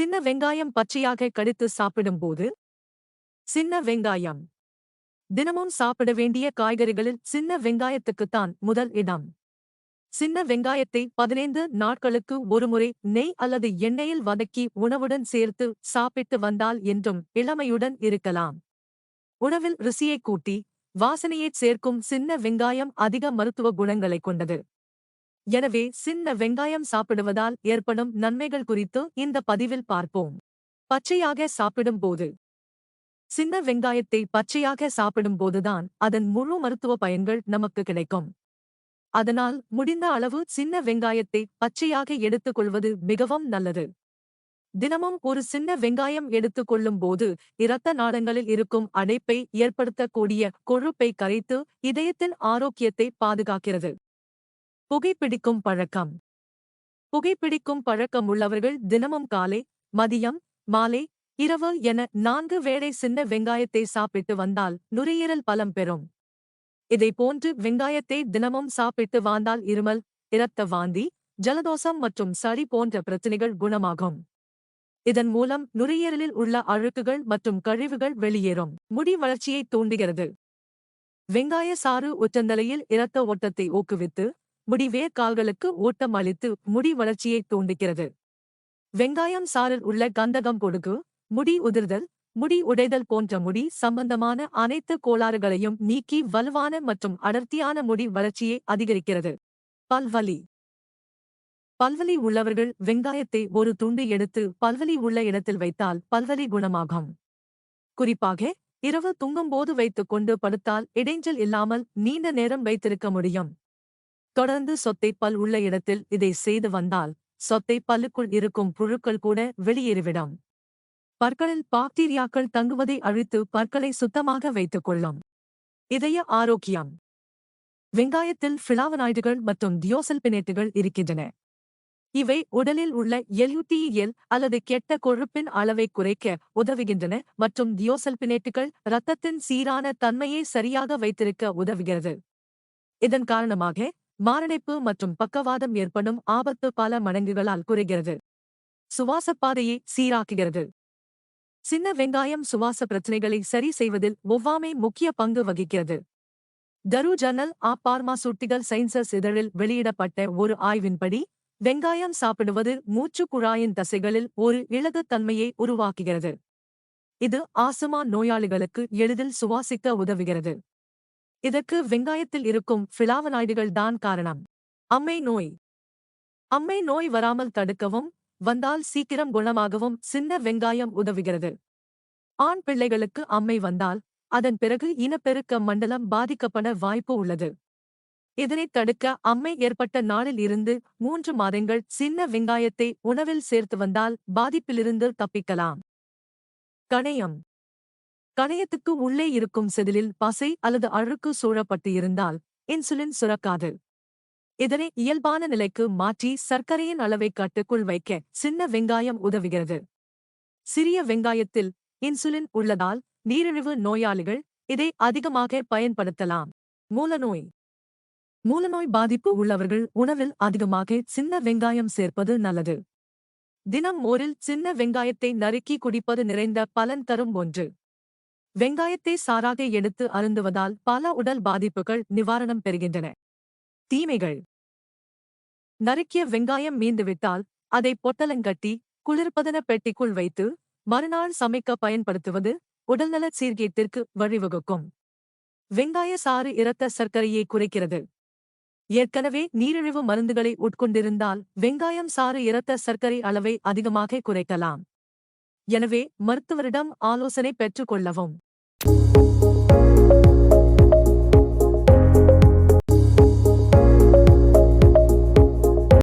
சின்ன வெங்காயம் பச்சையாக கடித்து சாப்பிடும்போது? சின்ன வெங்காயம். தினமும் சாப்பிட வேண்டிய காய்கறிகளில் சின்ன வெங்காயத்துக்குத்தான் முதல் இடம். சின்ன வெங்காயத்தை பதினைந்து நாட்களுக்கு ஒருமுறை நெய் அல்லது எண்ணெயில் வதக்கி உணவுடன் சேர்த்து சாப்பிட்டு வந்தால் என்றும் இளமையுடன் இருக்கலாம். உணவில் ருசியை கூட்டி வாசனையைச் சேர்க்கும் சின்ன வெங்காயம் அதிக மருத்துவ குணங்களைக் கொண்டது. எனவே சின்ன வெங்காயம் சாப்பிடுவதால் ஏற்படும் நன்மைகள் குறித்து இந்த பதிவில் பார்ப்போம். பச்சையாக சாப்பிடும்போது. சின்ன வெங்காயத்தை பச்சையாக சாப்பிடும்போதுதான் அதன் முழு மருத்துவ பயன்கள் நமக்கு கிடைக்கும். அதனால் முடிந்த அளவு சின்ன வெங்காயத்தை பச்சையாக எடுத்துக்கொள்வது மிகவும் நல்லது. தினமும் ஒரு சின்ன வெங்காயம் எடுத்துக்கொள்ளும் போது இரத்த நாளங்களில் இருக்கும் அடைப்பை ஏற்படுத்தக்கூடிய கொழுப்பை கரைத்து இதயத்தின் ஆரோக்கியத்தை பாதுகாக்கிறது. புகைப்பிடிக்கும் பழக்கம். புகைப்பிடிக்கும் பழக்கம் உள்ளவர்கள் தினமும் காலை மதியம் மாலை இரவு என நான்கு வேளை சின்ன வெங்காயத்தை சாப்பிட்டு வந்தால் நுரையீரல் பலம் பெறும். இதை போன்று வெங்காயத்தை தினமும் சாப்பிட்டு வாழ்ந்தால் இருமல் இரத்த வாந்தி ஜலதோஷம் மற்றும் சளி போன்ற பிரச்சனைகள் குணமாகும். இதன் மூலம் நுரையீரலில் உள்ள அழுக்குகள் மற்றும் கழிவுகள் வெளியேறும். முடி வளர்ச்சியை தூண்டுகிறது. வெங்காய சாறு உச்சந்தலையில் இரத்த ஓட்டத்தை ஊக்குவித்து முடிவே கால்களுக்கு ஓட்டம் அளித்து முடி வளர்ச்சியை தூண்டுகிறது. வெங்காயம் சாறில் உள்ள கந்தகம் கொடுக்கு முடி உதிர்தல் முடி உடைதல் போன்ற முடி சம்பந்தமான அனைத்து கோளாறுகளையும் நீக்கி வலுவான மற்றும் அடர்த்தியான முடி வளர்ச்சியை அதிகரிக்கிறது. பல்வலி. பல்வலி உள்ளவர்கள் வெங்காயத்தை ஒரு துண்டு எடுத்து பல்வலி உள்ள இடத்தில் வைத்தால் பல்வலி குணமாகும். குறிப்பாக இரவு தூங்கும்போது வைத்துக் கொண்டு படுத்தால் இடைஞ்சல் இல்லாமல் நீண்ட நேரம் வைத்திருக்க முடியும். தொடர்ந்து சொத்தை பல் உள்ள இடத்தில் இதை செய்து வந்தால் சொத்தை பல்லுக்குள் இருக்கும் புழுக்கள் கூட வெளியேறிவிடும். பற்களில் பாக்டீரியாக்கள் தங்குவதை அழித்து பற்களை சுத்தமாக வைத்துக் கொள்ளும். இதய ஆரோக்கியம். வெங்காயத்தில் ஃபிளாவனாய்டுகள் மற்றும் தியோசல்பினேட்டுகள் இருக்கின்றன. இவை உடலில் உள்ள எல்யூடிஎல் அல்லது கெட்ட கொழுப்பின் அளவை குறைக்க உதவுகின்றன மற்றும் தியோசல்பினேட்டுகள் இரத்தத்தின் சீரான தன்மையை சரியாக வைத்திருக்க உதவுகிறது. இதன் காரணமாக மாரடைப்பு மற்றும் பக்கவாதம் ஏற்படும் ஆபத்து பல மடங்குகளால் குறைகிறது. சுவாசப்பாதையை சீராக்குகிறது. சின்ன வெங்காயம் சுவாச பிரச்சனைகளை சரி செய்வதில் ஒவ்வாமை முக்கிய பங்கு வகிக்கிறது. தரு ஜர்னல் ஆ பார்மாசூட்டிகள் சயின்சஸ் இதழில் வெளியிடப்பட்ட ஒரு ஆய்வின்படி வெங்காயம் சாப்பிடுவது மூச்சு குழாயின் தசைகளில் ஒரு இலகுத்தன்மையை உருவாக்குகிறது. இது ஆசுமா நோயாளிகளுக்கு எளிதில் சுவாசிக்க உதவுகிறது. இதற்கு வெங்காயத்தில் இருக்கும் ஃபிளாவனாய்டுகள் தான் காரணம். அம்மை நோய். அம்மை நோய் வராமல் தடுக்கவும் வந்தால் சீக்கிரம் குணமாகவும் சின்ன வெங்காயம் உதவுகிறது. ஆண் பிள்ளைகளுக்கு அம்மை வந்தால் அதன் பிறகு இனப்பெருக்க மண்டலம் பாதிக்கப்பட வாய்ப்பு உள்ளது. இதனைத் தடுக்க அம்மை ஏற்பட்ட நாளில் இருந்து மூன்று மாதங்கள் சின்ன வெங்காயத்தை உணவில் சேர்த்து வந்தால் பாதிப்பிலிருந்து தப்பிக்கலாம். கணையம். கணையத்துக்கு உள்ளே இருக்கும் செதிலில் பசை அல்லது அழுக்கு சூழப்பட்டு இருந்தால் இன்சுலின் சுரக்காது. இதனை இயல்பான நிலைக்கு மாற்றி சர்க்கரையின் அளவை கட்டுக்குள் வைக்க சின்ன வெங்காயம் உதவுகிறது. சிறிய வெங்காயத்தில் இன்சுலின் உள்ளதால் நீரிழிவு நோயாளிகள் இதை அதிகமாக பயன்படுத்தலாம். மூலநோய். மூலநோய் பாதிப்பு உள்ளவர்கள் உணவில் அதிகமாக சின்ன வெங்காயம் சேர்ப்பது நல்லது. தினம் ஓரில் சின்ன வெங்காயத்தை நறுக்கி குடிப்பது நிறைந்த பலன் தரும் ஒன்று. வெங்காயத்தை சாராக எடுத்து அருந்துவதால் பல உடல் பாதிப்புகள் நிவாரணம் பெறுகின்றன. தீமைகள். நறுக்கிய வெங்காயம் மீந்துவிட்டால் அதை பொட்டலங்கட்டி குளிர்பதன பெட்டிக்குள் வைத்து மறுநாள் சமைக்க பயன்படுத்துவது உடல்நல சீர்கேட்டிற்கு வழிவகுக்கும். வெங்காய சாறு இரத்த சர்க்கரையை குறைக்கிறது. ஏற்கனவே நீரிழிவு மருந்துகளை உட்கொண்டிருந்தால் வெங்காயம் சாறு இரத்த சர்க்கரை அளவை அதிகமாக குறைக்கலாம். எனவே மருத்துவரிடம் ஆலோசனை பெற்றுக்கொள்ளவும்